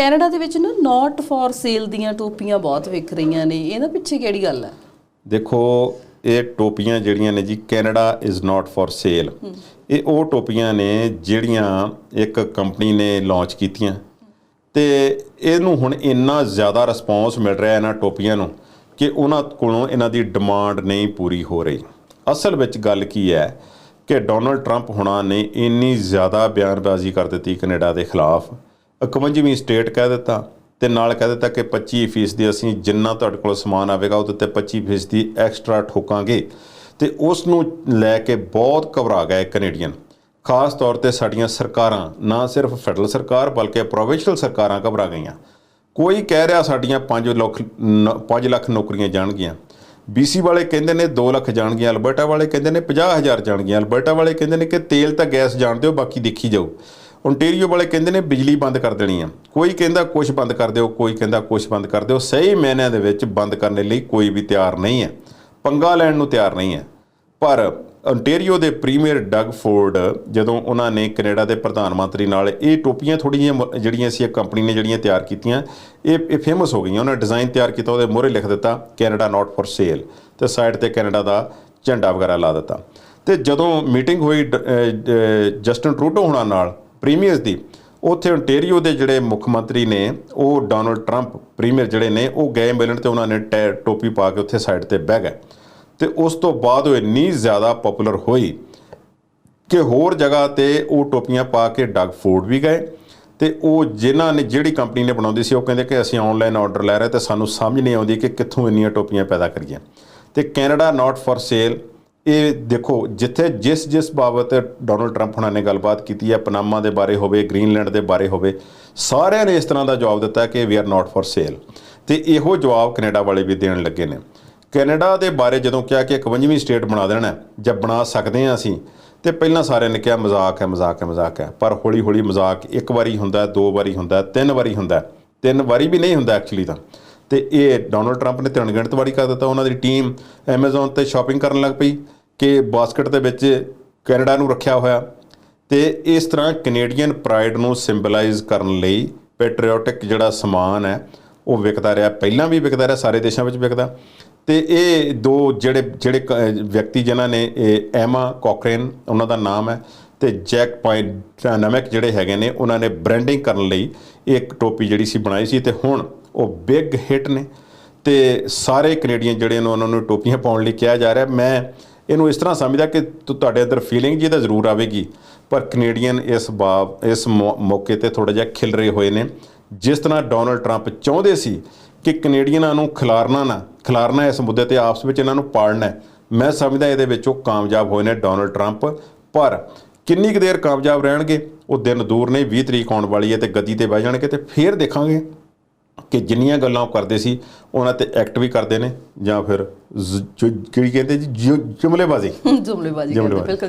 Canada ਦੇ ਵਿੱਚ ਨਾ ਨਾਟ ਫॉर ਸੇਲ ਦੀਆਂ ਟੋਪੀਆਂ ਬਹੁਤ ਵਿਕ ਰਹੀਆਂ ਨੇ। ਇਹਦਾ ਪਿੱਛੇ ਕਿਹੜੀ ਗੱਲ ਹੈ? ਦੇਖੋ ਇਹ ਟੋਪੀਆਂ ਜਿਹੜੀਆਂ ਨੇ ਜੀ Canada is not for sale ਇਹ ਉਹ ਟੋਪੀਆਂ ਨੇ ਜਿਹੜੀਆਂ ਇੱਕ ਕੰਪਨੀ ਨੇ ਲਾਂਚ ਕੀਤੀਆਂ। ਤੇ ਇਹਨੂੰ ਹੁਣ ਇੰਨਾ ਜ਼ਿਆਦਾ ਰਿਸਪੌਂਸ ਮਿਲ ਰਿਹਾ ਇਹਨਾਂ ਟੋਪੀਆਂ ਨੂੰ ਕਿ ਉਹਨਾਂ ਕੋਲੋਂ ਇਹਨਾਂ ਦੀ ਡਿਮਾਂਡ ਨਹੀਂ ਪੂਰੀ ਹੋ ਰਹੀ। ਅਸਲ ਵਿੱਚ ਗੱਲ ਕੀ ਹੈ ਕਿ ਡੋਨਲਡ ਟਰੰਪ ਹੁਣਾਂ ਨੇ ਇੰਨੀ ਜ਼ਿਆਦਾ ਬਿਆਨਬਾਜ਼ੀ ਕਰ ਦਿੱਤੀ ਕੈਨੇਡਾ ਦੇ ਖਿਲਾਫ। 51ਵੀਂ ਸਟੇਟ ਕਹਿ ਦਿੱਤਾ ਤੇ ਨਾਲ ਕਹਿ ਦਿੱਤਾ ਕਿ 25% ਦੀ ਅਸੀਂ ਜਿੰਨਾ ਤੁਹਾਡੇ ਕੋਲ ਸਮਾਨ ਆਵੇਗਾ, ਉਹਦੇ ਤੇ 25% ਦੀ ਐਕਸਟਰਾ ਠੋਕਾਂਗੇ। ਤੇ ਉਸ ਨੂੰ ਲੈ ਕੇ ਬਹੁਤ ਘਬਰਾ ਗਏ ਕੈਨੇਡੀਅਨ ਖਾਸ ਤੌਰ ਤੇ ਸਾਡੀਆਂ ਸਰਕਾਰਾਂ, ਨਾ ਸਿਰਫ ਫੈਡਰਲ ਸਰਕਾਰ, ਬਲਕਿ ਪ੍ਰੋਵਿੰਸ਼ੀਅਲ ਸਰਕਾਰਾਂ ਘਬਰਾ ਗਈਆਂ। ਕੋਈ ਕਹਿ ਰਿਹਾ ਸਾਡੀਆਂ 5 ਲੱਖ 5 ਲੱਖ ਨੌਕਰੀਆਂ ਜਾਣਗੀਆਂ। BC ਵਾਲੇ ਕਹਿੰਦੇ ਨੇ 2 ਲੱਖ ਜਾਣਗੀਆਂ ਅਲਬਰਟਾ ਵਾਲੇ ਕਹਿੰਦੇ ਨੇ 50000 ਜਾਣਗੀਆਂ ਅਲਬਰਟਾ ਵਾਲੇ ਕਹਿੰਦੇ ਨੇ ਕਿ ਤੇਲ ਤਾਂ ਗੈਸ ਜਾਣ ਦਿਓ ਬਾਕੀ ਦੇਖੀ ਜਾਓ। ਓਨਟਾਰੀਓ ਵਾਲੇ ਕਹਿੰਦੇ ਨੇ ਬਿਜਲੀ ਬੰਦ ਕਰ ਦੇਣੀ ਆ। ਕੋਈ ਕਹਿੰਦਾ ਕੁਝ ਬੰਦ ਕਰ ਦਿਓ ਕੋਈ ਕਹਿੰਦਾ ਕੁਝ ਬੰਦ ਕਰ ਦਿਓ। ਸਹੀ ਮਾਇਨਿਆਂ ਦੇ ਵਿੱਚ ਬੰਦ ਕਰਨ ਲਈ ਕੋਈ ਵੀ ਤਿਆਰ ਨਹੀਂ ਹੈ। ਪੰਗਾ ਲੈਣ ਨੂੰ ਤਿਆਰ ਨਹੀਂ ਹੈ। ਪਰ ਓਨਟਾਰੀਓ ਦੇ ਪ੍ਰੀਮੀਅਰ ਡਗ ਫੋਰਡ ਜਦੋਂ ਉਹਨਾਂ ਨੇ ਕੈਨੇਡਾ ਦੇ ਪ੍ਰਧਾਨ ਮੰਤਰੀ ਨਾਲ ਇਹ ਟੋਪੀਆਂ ਥੋੜ੍ਹੀਆਂ ਜਿਹੀਆਂ ਮ- ਜਿਹੜੀਆਂ ਸੀ ਇਹ ਕੰਪਨੀ ਨੇ ਜਿਹੜੀਆਂ ਤਿਆਰ ਕੀਤੀਆਂ ਇਹ ਇਹ ਫੇਮਸ ਹੋ ਗਈਆਂ। ਉਹਨਾਂ ਡਿਜ਼ਾਈਨ ਤਿਆਰ ਕੀਤਾ ਉਹਦੇ ਮੂਹਰੇ ਲਿਖ ਦਿੱਤਾ ਕੈਨੇਡਾ ਨਾਟ ਫॉर ਸੇਲ ਤੇ ਸਾਈਡ ਤੇ ਕੈਨੇਡਾ ਦਾ ਝੰਡਾ ਵਗੈਰਾ ਲਾ ਦਿੱਤਾ। ਤੇ ਜਦੋਂ ਮੀਟਿੰਗ ਹੋਈ ਡ- ਅਹ, ਜਸਟਨ ਟਰੂਡੋ ਹੁਣਾਂ ਨਾਲ ਪ੍ਰੀਮੀਅਰਸ ਦੀ। ਉੱਥੇ ਓਨਟਾਰੀਓ ਦੇ ਜਿਹੜੇ ਮੁੱਖ ਮੰਤਰੀ ਨੇ, ਉਹ ਡੋਨਲਡ ਟਰੰਪ ਪ੍ਰੀਮੀਅਰ ਜਿਹੜੇ ਨੇ, ਉਹ ਗਏ ਮਿਲਣ ਤੇ ਉਹਨਾਂ ਨੇ ਟੈ- ਟੋਪੀ ਪਾ ਕੇ ਉੱਥੇ ਸਾਈਡ ਤੇ ਬਹਿ ਗਏ। ਤੇ ਉਸ ਤੋਂ ਬਾਅਦ ਉਹ ਇੰਨੀ ਜ਼ਿਆਦਾ ਪਪੂਲਰ ਹੋਈ ਕਿ ਹੋਰ ਜਗ੍ਹਾ ਤੇ ਉਹ ਟੋਪੀਆਂ ਪਾ ਕੇ ਡਗ ਫੂਡ ਵੀ ਗਏ। ਤੇ ਉਹ ਜਿਨ੍ਹਾਂ ਨੇ, ਜਿਹੜੀ ਕੰਪਨੀ ਨੇ ਬਣਾਉਂਦੀ ਸੀ, ਉਹ ਕਹਿੰਦੇ ਕਿ ਅਸੀਂ ਆਨਲਾਈਨ ਆਰਡਰ ਲੈ ਰਹੇ ਤੇ ਸਾਨੂੰ ਸਮਝ ਨਹੀਂ ਆਉਂਦੀ ਕਿ ਕਿੱਥੋਂ ਇੰਨੀਆਂ ਟੋਪੀਆਂ ਪੈਦਾ ਕਰੀਏ ਤੇ ਕੈਨੇਡਾ ਨਾਟ ਫॉर ਸੇਲ ਇਹ ਦੇਖੋ ਜਿੱਥੇ ਜਿਸ ਜਿਸ ਬਾਬਤ ਡੋਨਲਡ ਟਰੰਪ ਹੁਣਾਂ ਨੇ ਗੱਲਬਾਤ ਕੀਤੀ ਹੈ ਪਨਾਮਾ ਦੇ ਬਾਰੇ ਹੋਵੇ ਗ੍ਰੀਨਲੈਂਡ ਦੇ ਬਾਰੇ ਹੋਵੇ ਸਾਰਿਆਂ ਨੇ ਇਸ ਤਰ੍ਹਾਂ ਦਾ ਜਵਾਬ ਦਿੱਤਾ ਕਿ we are not for sale ਤੇ ਇਹੋ ਜਵਾਬ ਕੈਨੇਡਾ ਵਾਲੇ ਵੀ ਦੇਣ ਲੱਗੇ ਨੇ। ਕੈਨੇਡਾ ਦੇ ਬਾਰੇ ਜਦੋਂ ਕਿਹਾ ਕਿ 51ਵੀਂ ਸਟੇਟ ਬਣਾ ਦੇਣਾ ਹੈ, ਜਾਂ ਬਣਾ ਸਕਦੇ ਹਾਂ ਅਸੀਂ ਤੇ ਪਹਿਲਾਂ ਸਾਰਿਆਂ ਨੇ ਕਿਹਾ ਮਜ਼ਾਕ ਹੈ ਮਜ਼ਾਕ ਹੈ ਮਜ਼ਾਕ ਹੈ। ਪਰ ਹੌਲੀ ਹੌਲੀ ਮਜ਼ਾਕ ਇੱਕ ਵਾਰੀ ਹੁੰਦਾ ਦੋ ਵਾਰੀ ਹੁੰਦਾ ਤਿੰਨ ਵਾਰੀ ਹੁੰਦਾ ਤਿੰਨ ਵਾਰੀ ਵੀ ਨਹੀਂ ਹੁੰਦਾ ਐਕਚੁਅਲੀ ਤਾਂ। ਤੇ ਇਹ ਡੋਨਲਡ ਟਰੰਪ ਨੇ ਤਿੰਨ ਗਿਣਤ ਵਾਰੀ ਕਰ ਦਿੱਤਾ ਉਹਨਾਂ ਦੀ ਟੀਮ Amazon ਤੇ ਸ਼ਾਪਿੰਗ ਕਰਨ ਲੱਗ ਪਈ। ਕਿ ਬਾਸਕਟ ਦੇ ਵਿੱਚ ਕੈਨੇਡਾ ਨੂੰ ਰੱਖਿਆ ਹੋਇਆ ਤੇ ਇਸ ਤਰ੍ਹਾਂ ਕੈਨੇਡੀਅਨ ਪ੍ਰਾਈਡ ਨੂੰ ਸਿੰਬਲਾਈਜ਼ ਕਰਨ ਲਈ ਪੈਟਰੀਓਟਿਕ ਜਿਹੜਾ ਸਮਾਨ ਹੈ, ਉਹ ਵਿਕਦਾ ਰਿਹਾ, ਪਹਿਲਾਂ ਵੀ ਵਿਕਦਾ ਰਿਹਾ, ਸਾਰੇ ਦੇਸ਼ਾਂ ਵਿੱਚ ਵਿਕਦਾ। ਤੇ ਇਹ ਦੋ ਜਿਹੜੇ ਜਿਹੜੇ ਕ- ਵਿਅਕਤੀ ਜਿਨ੍ਹਾਂ ਨੇ, ਇਹ ਐਮਾ ਕੋਕਰੇਨ, ਉਹਨਾਂ ਦਾ ਨਾਮ ਹੈ ਤੇ ਜੈਕ ਪੁਆਇੰਟ ਨਮਕ ਜਿਹੜੇ ਹੈਗੇ ਨੇ, ਉਹਨਾਂ ਨੇ ਬ੍ਰਾਂਡਿੰਗ ਕਰਨ ਲਈ ਇੱਕ ਟੋਪੀ ਜਿਹੜੀ ਸੀ ਬਣਾਈ ਸੀ ਤੇ ਹੁਣ ਉਹ ਬਿਗ ਹਿੱਟ ਨੇ। ਤੇ ਸਾਰੇ ਕੈਨੇਡੀਅਨ ਜਿਹੜੇ ਨੇ, ਉਹਨਾਂ ਨੂੰ ਟੋਪੀਆਂ ਪਾਉਣ ਲਈ ਕਿਹਾ ਜਾ ਰਿਹਾ। ਮੈਂ ਇਹਨੂੰ ਇਸ ਤਰ੍ਹਾਂ ਸਮਝਦਾ ਕਿ ਤੁ- ਤੁਹਾਡੇ ਅੰਦਰ ਫੀਲਿੰਗ ਜੀ ਤਾਂ ਜ਼ਰੂਰ ਆਵੇਗੀ, ਪਰ ਕੈਨੇਡੀਅਨ ਇਸ ਬਾਬ ਇਸ ਮੌਕੇ ਤੇ ਥੋੜਾ ਜਿਹਾ ਖਿਲ ਰਹੇ ਹੋਏ ਨੇ। ਜਿਸ ਤਰ੍ਹਾਂ ਡੋਨਲਡ ਟਰੰਪ ਚਾਹੁੰਦੇ ਸੀ ਕਿ ਕੈਨੇਡੀਅਨਾਂ ਨੂੰ ਖਿਲਾਰਨਾ ਨਾ, ਖਿਲਾਰਨਾ ਇਸ ਮੁੱਦੇ ਤੇ ਆਪਸ ਵਿੱਚ ਇਹਨਾਂ ਨੂੰ ਪਾੜਨਾ ਮੈਂ ਸਮਝਦਾ ਇਹਦੇ ਵਿੱਚ ਉਹ ਕਾਮਯਾਬ ਹੋਏ ਨੇ ਡੋਨਲਡ ਟਰੰਪ ਪਰ ਕਿੰਨੀ ਕੁ ਦੇਰ ਕਾਮਯਾਬ ਰਹਿਣਗੇ, ਉਹ ਦਿਨ ਦੂਰ ਨਹੀਂ 20 ਤਰੀਕ ਆਉਣ ਵਾਲੀ ਹੈ ਤੇ ਗੱਦੀ ਤੇ ਬਹਿ ਜਾਣਗੇ ਤੇ ਫੇਰ ਦੇਖਾਂਗੇ। ਕਿ ਜਿੰਨੀਆਂ ਗੱਲਾਂ ਉਹ ਕਰਦੇ ਸੀ ਉਹਨਾਂ ਤੇ ਐਕਟ ਵੀ ਕਰਦੇ ਨੇ ਜਾਂ ਫਿਰ ਜ਼- ਕਹਿੰਦੇ ਜੀ ਜੁ- ਜੁਮਲੇਬਾਜ਼ੀ ਜੁਮਲੇਬਾਜ਼ੀ ਕਰਦੇ। ਬਿਲਕੁਲ